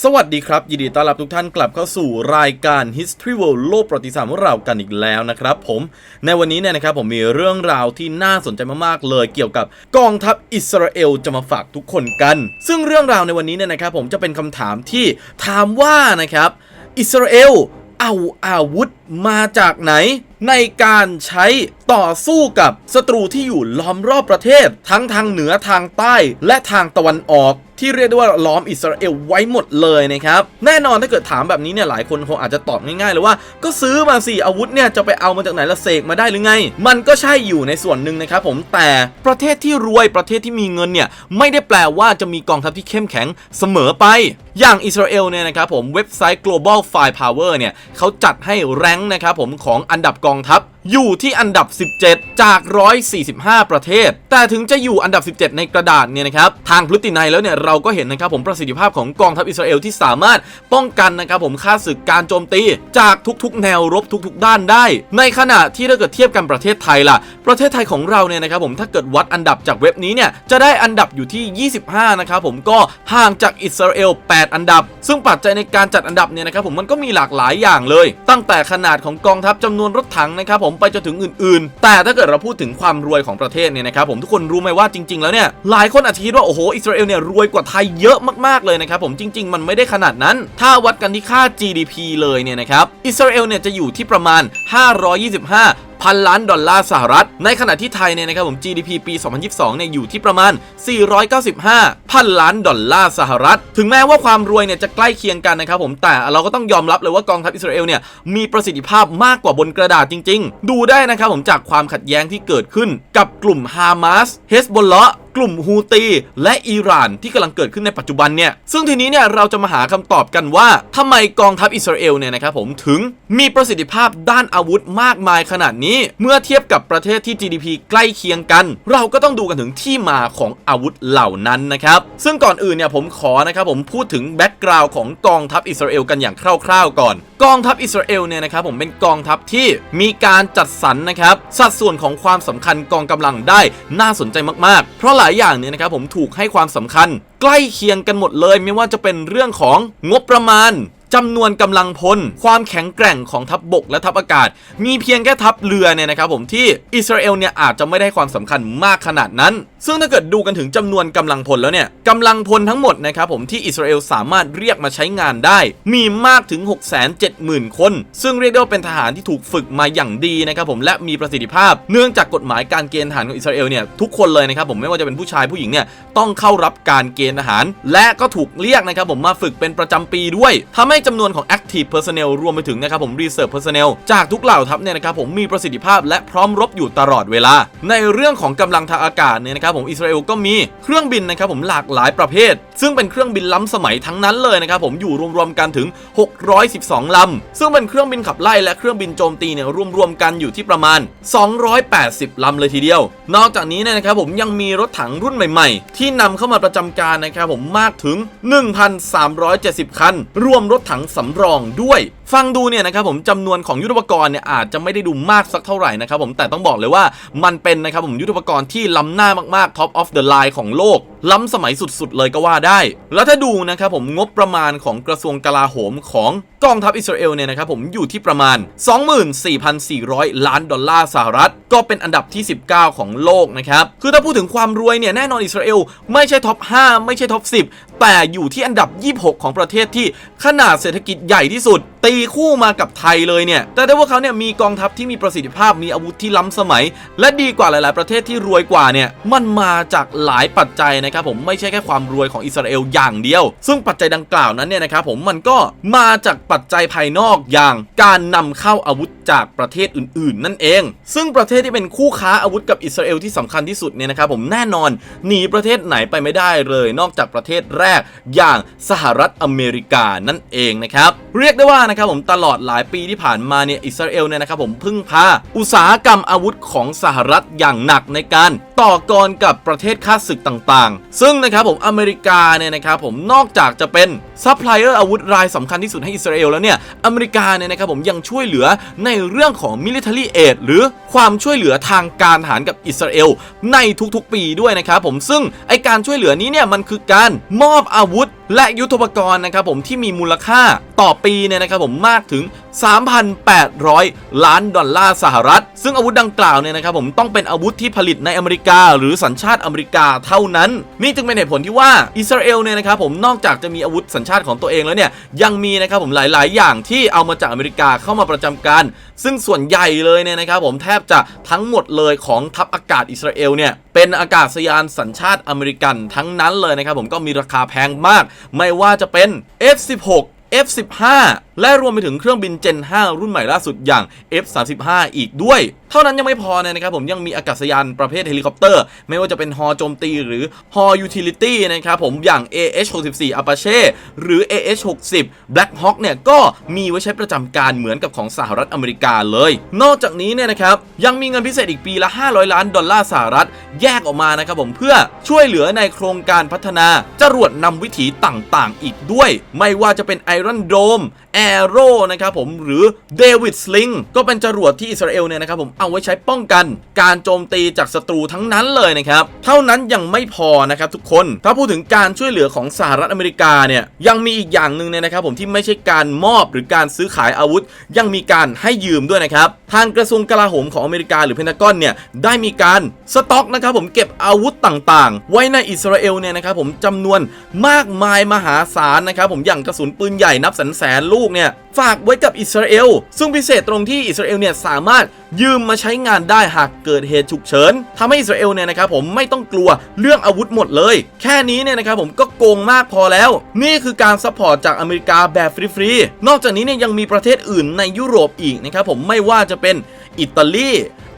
สวัสดีครับ ยินดีต้อนรับทุกท่านกลับเข้าสู่รายการ History World โลกประวัติศาสตร์ของเรากันอีกแล้วนะครับผมในวันนี้เนี่ยนะครับผมมีเรื่องราวที่น่าสนใจมากๆเลย เกี่ยวกับกองทัพอิสราเอลจะมาฝากทุกคนกัน ซึ่งเรื่องราวในวันนี้เนี่ยนะครับผมจะเป็นคำถามที่ถามว่านะครับอิสราเอลเอาอาวุธมาจากไหน ในการใช้ต่อสู้กับศัตรูที่อยู่ล้อมรอบประเทศ ทั้งทางเหนือทางใต้และทางตะวันออก ที่เรียกได้ว่าล้อมอิสราเอลไว้หมดเลยนะครับแน่นอนถ้าเกิดถามแบบนี้เนี่ยหลายคนคงอาจจะตอบง่ายๆเลยว่า ก็ซื้อมาสิอาวุธเนี่ยจะไปเอามาจากไหนละเสกมาได้หรือไง มันก็ใช่อยู่ในส่วนหนึ่งนะครับผมแต่ประเทศที่รวยประเทศที่มีเงินเนี่ยไม่ได้แปลว่าจะมีกองทัพที่เข้มแข็งเสมอไป อย่างอิสราเอลเนี่ยนะครับผมเว็บไซต์ global firepower เนี่ยเขาจัดให้แรงนะครับผมของอันดับกองทัพ อยู่ที่อันดับ 17 จาก 145 ประเทศ แต่ถึงจะอยู่อันดับ 17 ในกระดาษเนี่ยนะครับ ทางพฤตินัยแล้วเนี่ยเราก็เห็นนะครับผมประสิทธิภาพของกองทัพอิสราเอลที่สามารถป้องกันนะครับผมค่าศึกการโจมตี จากทุกๆ แนวรบทุกๆ ด้านได้ ในขณะที่ถ้าเกิดเทียบกันประเทศไทยล่ะ ประเทศไทยของเราเนี่ยนะครับผมถ้าเกิดวัดอันดับจากเว็บนี้เนี่ยจะได้อันดับอยู่ที่ 25 นะครับผมก็ห่างจากอิสราเอล 8 อันดับ ซึ่งปัจจัยในการจัดอันดับเนี่ยนะครับผมมันก็มีหลากหลายอย่างเลย ตั้งแต่ขนาดของกองทัพจำนวนรถถังนะครับผมไปจนถึงอื่นๆ แต่ถ้าเกิดเราพูดถึงความรวยของประเทศเนี่ยนะครับผมทุกคนรู้ไหมว่าจริง ๆ แล้วเนี่ยหลายคนอาจจะคิดว่าโอ้โหอิสราเอลเนี่ยรวยกว่าไทยเยอะมากๆเลยนะครับผมจริง ๆ มันไม่ได้ขนาดนั้น ถ้าวัดกันที่ค่า GDP เลยเนี่ยนะครับอิสราเอลเนี่ยจะอยู่ที่ประมาณ 525 พันล้านดอลลาร์สหรัฐ ในขณะที่ไทยเนี่ยนะครับผม GDP ปี 2022 เนี่ยอยู่ที่ประมาณ 495 พันล้านดอลลาร์สหรัฐ ถึงแม้ว่าความรวยเนี่ยจะใกล้เคียงกันนะครับผมแต่เราก็ต้องยอมรับเลยว่ากองทัพอิสราเอลเนี่ยมีประสิทธิภาพมากกว่าบนกระดาษจริง ๆ ดูได้นะครับผมจากความขัดแย้งที่เกิดขึ้นกับกลุ่มฮามาสเฮสบอลเลาะ กลุ่มฮูตีและอิหร่านที่กำลังเกิดขึ้นในปัจจุบันเนี่ย ซึ่งทีนี้เนี่ยเราจะมาหาคำตอบกันว่าทำไมกองทัพอิสราเอลเนี่ยนะครับผมถึงมีประสิทธิภาพด้านอาวุธมากมายขนาดนี้ เมื่อเทียบกับประเทศที่ GDP ใกล้เคียงกัน เราก็ต้องดูกันถึงที่มาของอาวุธเหล่านั้นนะครับ ซึ่งก่อนอื่นเนี่ยผมขอนะครับผมพูดถึงแบ็กกราวน์ของกองทัพอิสราเอลกันอย่างคร่าว ๆ ก่อน กองทัพอิสราเอลเนี่ยนะครับผมเป็นกองทัพที่มีการจัดสรรนะครับสัดส่วนของความสำคัญกองกำลังได้น่าสนใจมากๆ เพราะหลายอย่างเนี่ยนะครับผมถูกให้ความสำคัญ ใกล้เคียงกันหมดเลย ไม่ว่าจะเป็นเรื่องของงบประมาณ จำนวนกำลังพล ความแข็งแกร่งของทัพบบกและทัพอากาศ มีเพียงแค่ทัพเรือเนี่ยนะครับผมที่อิสราเอลเนี่ยอาจจะไม่ได้ความสำคัญมากขนาดนั้น ซึ่งถ้าเกิดดูกันถึงจำนวนกำลังพลแล้วเนี่ยกำลังพลทั้งหมดนะครับผมที่อิสราเอลสามารถเรียกมาใช้งานได้ มีมากถึง 670,000 คน ซึ่งเรียกได้ว่าเป็นทหารที่ถูกฝึกมาอย่างดีนะครับผมและมีประสิทธิภาพ เนื่องจากกฎหมายการเกณฑ์ทหารของอิสราเอลเนี่ยทุกคนเลยนะครับผมไม่ว่าจะเป็นผู้ชายผู้หญิงเนี่ยต้องเข้ารับการเกณฑ์ทหาร และก็ถูกเรียกนะครับผมมาฝึกเป็นประจำปีด้วยทำให้จำนวนของ active personnel รวมไปถึงนะครับผม reserve personnel จากทุกเหล่าทัพเนี่ยนะครับผมมีประสิทธิภาพและพร้อมรบอยู่ตลอดเวลา ในเรื่องของกำลังทางอากาศเนี่ยนะครับผมอิสราเอลก็มีเครื่องบินนะครับผมหลากหลายประเภท ซึ่งเป็นเครื่องบินล้ำสมัยทั้งนั้นเลยนะครับผมอยู่รวมๆกันถึง 612 ลำ ซึ่งเป็นเครื่องบินขับไล่และเครื่องบินโจมตีเนี่ยรวมๆกันอยู่ที่ประมาณ 280 ลำเลยทีเดียว นอกจากนี้เนี่ยนะครับผมยังมีรถถังรุ่นใหม่ ๆ ที่นำเข้ามาประจำการนะครับผมมากถึง 1,370 คัน รวมรถถังสำรองด้วย ฟังดูเนี่ยนะครับผมจำนวนของยุทธปกรณ์เนี่ยอาจจะไม่ได้ดูมากสักเท่าไหร่นะครับผมแต่ต้องบอกเลยว่ามันเป็นนะครับผมยุทธปกรณ์ที่ล้ำหน้ามากๆ top of the line ของโลก ล้ำสมัยสุดๆ เลยก็ว่าได้ แล้วถ้าดูนะครับผมงบประมาณของกระทรวงกลาโหมของ กองทัพอิสราเอลเนี่ยนะครับผมอยู่ที่ประมาณ 24,400 ล้านดอลลาร์สหรัฐ ก็เป็นอันดับที่ 19 ของโลกนะครับ คือถ้าพูดถึงความรวยเนี่ยแน่นอนอิสราเอลไม่ใช่ท็อป 5 ไม่ใช่ท็อป 10 แต่อยู่ที่อันดับ 26 ของประเทศที่ขนาดเศรษฐกิจใหญ่ที่สุด ตีคู่มากับไทยเลยเนี่ย แต่ได้ว่าเขาเนี่ยมีกองทัพที่มีประสิทธิภาพมีอาวุธที่ล้ำสมัย และดีกว่าหลาย ๆ ประเทศที่รวยกว่าเนี่ยมันมาจากหลายปัจจัยนะครับผมไม่ใช่แค่ความรวยของอิสราเอลอย่างเดียว ซึ่งปัจจัยดังกล่าวนั้นเนี่ยนะครับผมมันก็มาจากปัจจัยภายนอกอย่างการนำเข้าอาวุธจากประเทศอื่น ๆ นั่นเอง ซึ่งประเทศที่เป็นคู่ค้าอาวุธกับอิสราเอลที่สำคัญที่สุดเนี่ยนะครับผมแน่นอนหนีประเทศไหนไปไม่ได้เลย นอกจากประเทศแรกอย่างสหรัฐอเมริกานั่นเองนะครับเรียกได้ว่านะครับผมตลอดหลายปีที่ผ่านมาเนี่ยอิสราเอลเนี่ยนะครับผมพึ่งพาอุตสาหกรรมอาวุธของสหรัฐอย่างหนักในการต่อกรกับประเทศข้าศึกต่างๆ ซึ่งนะครับผมอเมริกาเนี่ยนะครับผมนอกจากจะเป็นซัพพลายเออร์อาวุธรายสำคัญที่สุดให้อิสราเอลแล้วเนี่ยอเมริกาเนี่ยนะครับผมยังช่วยเหลือในเรื่องของ military aid หรือความช่วยเหลือทางการทหารกับอิสราเอลในทุกๆ ปีด้วยนะครับผมซึ่งไอการช่วยเหลือนี้เนี่ยมันคือการมอบอาวุธและยุทโธปกรณ์นะครับผมที่มีมูลค่าต่อปีเนี่ยนะครับผมมากถึง 3,800 ล้านดอลลาร์สหรัฐ ซึ่งอาวุธดังกล่าวเนี่ยนะครับผมต้องเป็นอาวุธที่ผลิตในอเมริกา หรือสัญชาติอเมริกาเท่านั้น นี่จึงเป็นเหตุผลที่ว่าอิสราเอลเนี่ยนะครับผมนอกจากจะมีอาวุธสัญชาติของตัวเองแล้วเนี่ยยังมีนะครับผมหลาย ๆ อย่างที่เอามาจากอเมริกาเข้ามาประจำการ ซึ่งส่วนใหญ่เลยเนี่ยนะครับผมแทบจะทั้งหมดเลยของทัพอากาศอิสราเอลเนี่ยเป็นอากาศยานสัญชาติอเมริกันทั้งนั้นเลยนะครับผมก็มีราคาแพงมาก ไม่ว่าจะเป็น F16 F15 และรวมไปถึงเครื่องบิน Gen 5 รุ่นใหม่ล่าสุดอย่าง F35 อีกด้วย เท่านั้นยังไม่พอนะครับผมยังมีอากาศยานประเภทเฮลิคอปเตอร์ ไม่ว่าจะเป็นฮอโจมตีหรือฮอยูทิลิตี้นะครับผมอย่าง AH-64 Apache หรือ AH-60 Black Hawk เนี่ยก็มีไว้ใช้ประจำการเหมือนกับของสหรัฐอเมริกาเลย นอกจากนี้เนี่ยนะครับยังมีเงินพิเศษอีกปีละ 500 ล้านดอลลาร์สหรัฐ แยกออกมานะครับผมเพื่อช่วยเหลือในโครงการพัฒนาจรวดนำวิถีต่างๆ อีกด้วย ไม่ว่าจะเป็น Iron Dome Arrow นะครับผมหรือ David Sling ก็เป็นจรวดที่อิสราเอลเนี่ยนะครับผมเอาไว้ใช้ป้องกันการโจมตีจากศัตรูทั้งนั้นเลยนะครับเท่านั้นยังไม่พอนะครับทุกคน ถ้าพูดถึงการช่วยเหลือของสหรัฐอเมริกาเนี่ยยังมีอีกอย่างหนึ่งเนี่ยนะครับผมที่ไม่ใช่การมอบหรือการซื้อขายอาวุธ ยังมีการให้ยืมด้วยนะครับทางกระทรวงกลาโหมของอเมริกาหรือเพนทากอนเนี่ยได้มีการสต็อกนะครับผมเก็บอาวุธต่างๆ ไว้ในอิสราเอลเนี่ยนะครับผมจำนวนมากมายมหาศาลนะครับผมอย่างกระสุนปืนใหญ่นับแสนแสนลูกเนี่ยฝากไว้กับอิสราเอล ซึ่งพิเศษตรงที่อิสราเอลเนี่ยสามารถยืมมาใช้งานได้หากเกิดเหตุฉุกเฉินทำให้อิสราเอลเนี่ยนะครับผมไม่ต้องกลัวเรื่องอาวุธหมดเลย แค่นี้เนี่ยนะครับผมก็โกงมากพอแล้ว นี่คือการซัพพอร์ตจากอเมริกาแบบฟรีๆนอกจากนี้เนี่ยยังมีประเทศอื่นในยุโรปอีกนะครับผมไม่ว่าจะเป็นอิตาลี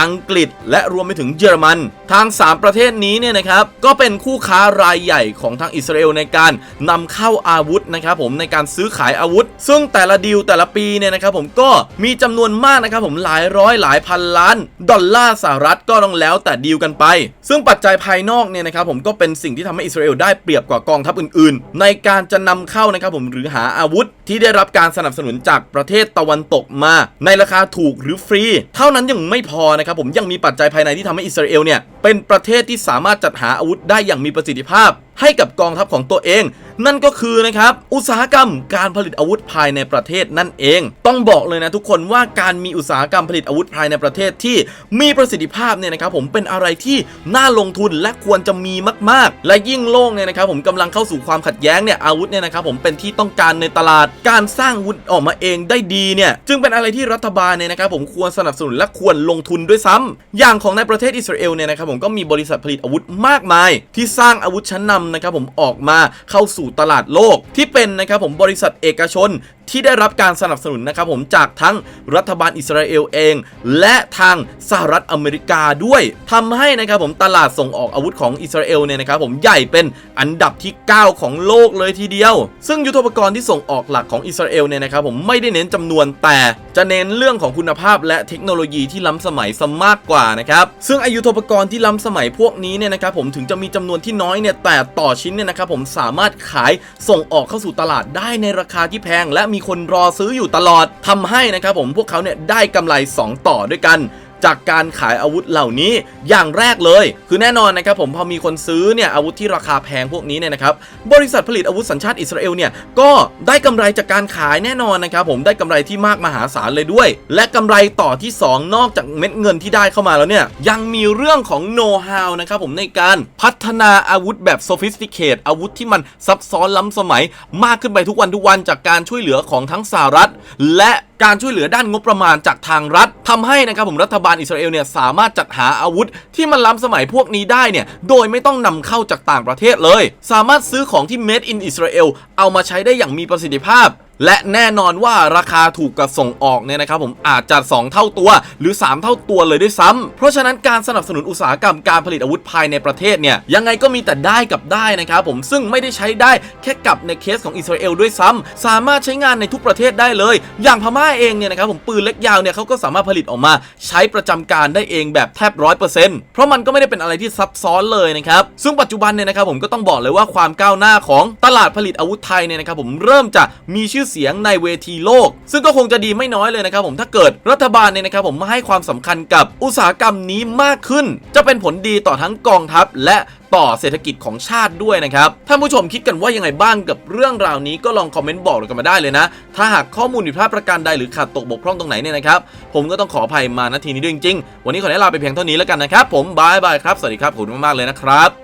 อังกฤษ และรวมไปถึงเยอรมัน ทาง 3 ประเทศนี้เนี่ยนะครับก็เป็นคู่ค้ารายใหญ่ของทางอิสราเอลในการนำเข้าอาวุธนะครับผมในการซื้อขายอาวุธ ซึ่งแต่ละดีลแต่ละปีเนี่ยนะครับผมก็มีจำนวนมากนะครับผมหลายร้อยหลายพันล้าน ดอลลาร์สหรัฐก็ต้องแล้วแต่ดีลกันไป ซึ่งปัจจัยภายนอกเนี่ยนะครับผมก็เป็นสิ่งที่ทำให้อิสราเอลได้เปรียบกว่ากองทัพอื่น ๆ ในการจะนำเข้านะครับผมหรือหาอาวุธ ที่ได้รับการสนับสนุนจากประเทศตะวันตกมา ในราคาถูกหรือฟรี เท่านั้นยังไม่พอนะครับผมยังมีปัจจัยภายในที่ทำให้อิสราเอลเนี่ย เป็นประเทศที่สามารถจัดหาอาวุธได้อย่างมีประสิทธิภาพ ให้กับกองทัพของตัวเอง นั่นก็คือนะครับอุตสาหกรรมการผลิตอาวุธภายในประเทศนั่นเอง ต้องบอกเลยนะทุกคนว่าการมีอุตสาหกรรมผลิตอาวุธภายในประเทศที่มีประสิทธิภาพเนี่ยนะครับผมเป็นอะไรที่น่าลงทุนและควรจะมีมาก ๆ และยิ่งโลกเนี่ยนะครับผมกำลังเข้าสู่ความขัดแย้งเนี่ยอาวุธเนี่ยนะครับผมเป็นที่ต้องการในตลาดการสร้างอาวุธออกมาเองได้ดีเนี่ยจึงเป็นอะไรที่รัฐบาลเนี่ยนะครับผมควรสนับสนุนและควรลงทุนด้วยซ้ำอย่างของในประเทศอิสราเอลเนี่ยนะครับผมก็มีบริษัทผลิตอาวุธมากมาย ที่สร้างอาวุธชั้นนำนะครับผมออกมาเข้าสู่ตลาดโลก ที่เป็นนะครับผมบริษัทเอกชนที่ได้รับการสนับสนุนนะครับผมจากทั้งรัฐบาลอิสราเอลเอง และทางสหรัฐอเมริกาด้วยทำให้นะครับผมตลาดส่งออกอาวุธของอิสราเอลเนี่ยนะครับผมใหญ่เป็นอันดับที่ 9 ของโลกเลยทีเดียว ซึ่งยุทโธปกรณ์ที่ส่งออกหลักของอิสราเอลเนี่ยนะครับผมไม่ได้เน้นจำนวนแต่จะเน้นเรื่องของคุณภาพและเทคโนโลยีที่ล้ำสมัยซะมากกว่านะครับซึ่งอายุทโธปกรณ์ที่ล้ำสมัยพวกนี้เนี่ยนะครับผมถึงจะมีจำนวนที่น้อยเนี่ยแต่ต่อชิ้นเนี่ยนะครับผมสามารถขายส่งออกเข้าสู่ตลาดได้ในราคาที่แพง และมีคนรอซื้ออยู่ตลอดทำให้นะครับผมพวกเขาเนี่ยได้กำไร 2 ต่อด้วยกัน จากการขายอาวุธเหล่านี้อย่างแรกเลย คือแน่นอนนะครับผมพอมีคนซื้อเนี่ยอาวุธที่ราคาแพงพวกนี้เนี่ยนะครับบริษัทผลิตอาวุธสัญชาติอิสราเอลเนี่ยก็ได้กำไรจากการขายแน่นอนนะครับผมได้กำไรที่มากมหาศาลเลยด้วย และกำไรต่อที่ 2 นอกจากเม็ดเงินที่ได้เข้ามาแล้วเนี่ยยังมีเรื่องของโน้ตฮาวนะครับผมในการพัฒนาอาวุธแบบ sophisticated อาวุธที่มันซับซ้อนล้ำสมัยมากขึ้นไปทุกวันทุกวันจากการช่วยเหลือของทั้งสหรัฐและการช่วยเหลือด้านงบประมาณจากทางรัฐทำให้นะครับผมรัฐบาลอิสราเอลเนี่ยสามารถจัดหาอาวุธที่มันล้ำสมัยพวกนี้ได้เนี่ยโดยไม่ต้องนำเข้าจากต่างประเทศเลย สามารถซื้อของที่ made in Israel เอามาใช้ได้อย่างมีประสิทธิภาพ และแน่นอนว่าราคาถูกกว่าส่งออกเนี่ยนะครับผมอาจจะ 2 เท่าตัว หรือ 3 เท่าตัวเลยด้วยซ้ำเพราะฉะนั้นการสนับสนุนอุตสาหกรรมการผลิตอาวุธภายในประเทศเนี่ยยังไงก็มีแต่ได้กับได้นะครับผมซึ่งไม่ได้ใช้ได้แค่กับในเคสของอิสราเอลด้วยซ้ำสามารถใช้งานในทุกประเทศได้เลย อย่างพม่าเองเนี่ยนะครับผมปืนเล็กยาวเนี่ยเขาก็สามารถผลิตออกมา ใช้ประจำการได้เองแบบแทบร้อยเปอร์เซ็นต์เพราะมันก็ไม่ได้เป็นอะไรที่ซับซ้อนเลยนะครับซึ่งปัจจุบันเนี่ยนะครับผมก็ต้องบอกเลยว่าความก้าวหน้าของตลาดผลิตอาวุธไทยเนี่ยนะครับผมเริ่มจะมีชื่อเสียงในเวทีโลก ซึ่งก็คงจะดีไม่น้อยเลยนะครับผมถ้าเกิดรัฐบาลเนี่ยนะครับผมมาให้ความสำคัญกับอุตสาหกรรมนี้มากขึ้น จะเป็นผลดีต่อทั้งกองทัพและต่อเศรษฐกิจของชาติด้วยนะครับท่านผู้ชมคิดกันว่ายังไงบ้างกับเรื่องราวนี้ก็ลองคอมเมนต์บอกเรากันมาได้เลยนะ ถ้าหากข้อมูลผิดพลาดประการใดหรือขาดตกบกพร่องตรงไหนเนี่ยนะครับ ผมก็ต้องขออภัยมาณทีนี้ด้วยจริงๆ วันนี้ขอลาไปเพียงเท่านี้แล้วกันนะครับ ผมบายบายครับ สวัสดีครับ ขอบคุณมากๆเลยนะครับ